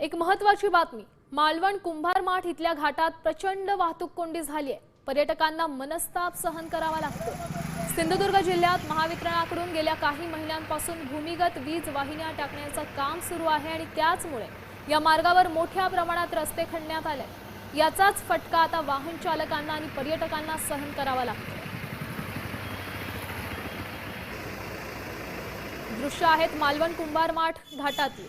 एक महत्वाची बातमी मालवण कुंभार माठ इथल्या घाटात प्रचंड वाहतूक कोंडी झाली आहे. पर्यटकांना मनस्ताप सहन करावा लागतो. सिंधुदुर्ग जिल्ह्यात महावितरणाकडून गेल्या काही महिन्यांपासून भूमिगत वीज वाहिन्या टाकण्याचं काम सुरू आहे आणि त्याचमुळे या मार्गावर मोठ्या प्रमाणात रस्ते खणण्यात आले. याचाच फटका आता वाहन चालकांना आणि पर्यटकांना सहन करावा लागतो. दृश्य आहेत मालवण कुंभार माठ घाटातली.